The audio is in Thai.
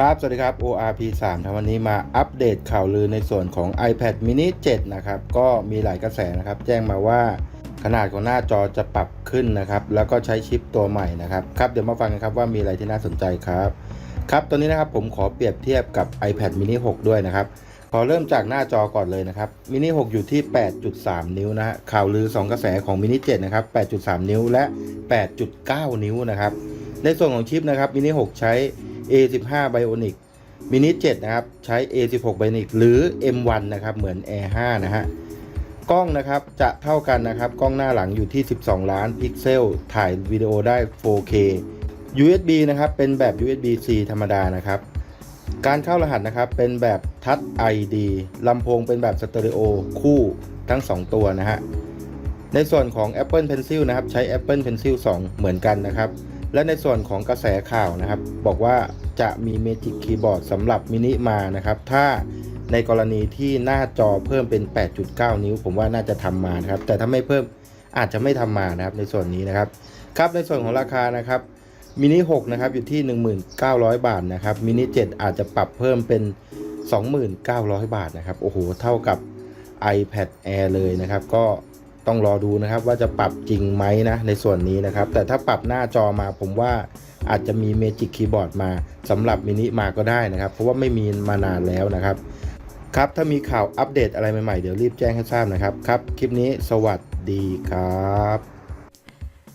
ครับ สวัสดีครับ ORP 3ทำวันนี้มาอัปเดตข่าวลือในส่วนของ iPad mini 7 นะครับ ก็มีหลายกระแสนะครับ แจ้งมาว่าขนาดของหน้าจอจะปรับขึ้นนะครับ แล้วก็ใช้ชิปตัวใหม่นะครับ ครับ เดี๋ยวมาฟังกันครับว่ามีอะไรที่น่าสนใจครับ ครับตัวนี้นะครับผมขอเปรียบเทียบกับ iPad mini 6 ด้วยนะครับ ขอเริ่มจากหน้าจอก่อนเลยนะครับ mini 6 อยู่ที่ 8.3 นิ้วนะฮะข่าวลือ 2 กระแสของ mini 7 นะครับ 8.3 นิ้วและ 8.9 นิ้วนะครับ ในส่วนของชิปนะครับ mini 6 ใช้ A15 Bionic mini 7 นะครับ ใช้ A16 Bionic หรือ M1 นะครับ เหมือน Air 5นะฮะ กล้องนะครับจะเท่ากันนะครับ กล้องหน้าหลังอยู่ที่ 12 ล้านพิกเซล ถ่ายวิดีโอได้ 4K USB นะครับ เป็นแบบ USB-C ธรรมดานะครับ การเข้ารหัสนะครับ เป็นแบบ Touch ID ลำโพงเป็นแบบสเตอริโอคู่ทั้ง 2 ตัวนะฮะในส่วนของ Apple Pencil นะครับ ใช้ Apple Pencil 2 เหมือนกันนะครับ และในส่วนของกระแสข่าวนะครับ บอกว่าจะมี Magic Keyboard สำหรับมินิมานะครับ ถ้าในกรณีที่หน้าจอเพิ่มเป็น 8.9 นิ้ว ผมว่าน่าจะทำมานะครับ แต่ถ้าไม่เพิ่มอาจจะไม่ทำมานะครับในส่วนนี้นะครับ ครับในส่วนของราคานะครับมินิ6นะครับอยู่ที่ 1900 บาทนะครับมินิ7อาจจะปรับเพิ่มเป็น 2900 บาทนะครับ โอ้โห เท่ากับ iPad Air เลยนะครับ ก็ ต้องรอดูนะครับว่าจะปรับจริงไหมนะในส่วนนี้นะครับ แต่ถ้าปรับหน้าจอมาผมว่าอาจจะมีเมจิกคีย์บอร์ดมาสำหรับมินิมาก็ได้นะครับ เพราะว่าไม่มีมานานแล้วนะครับ ครับถ้ามีข่าวอัปเดตอะไรใหม่ๆ เดี๋ยวรีบแจ้งให้ทราบนะครับ ครับ คลิปนี้สวัสดีครับ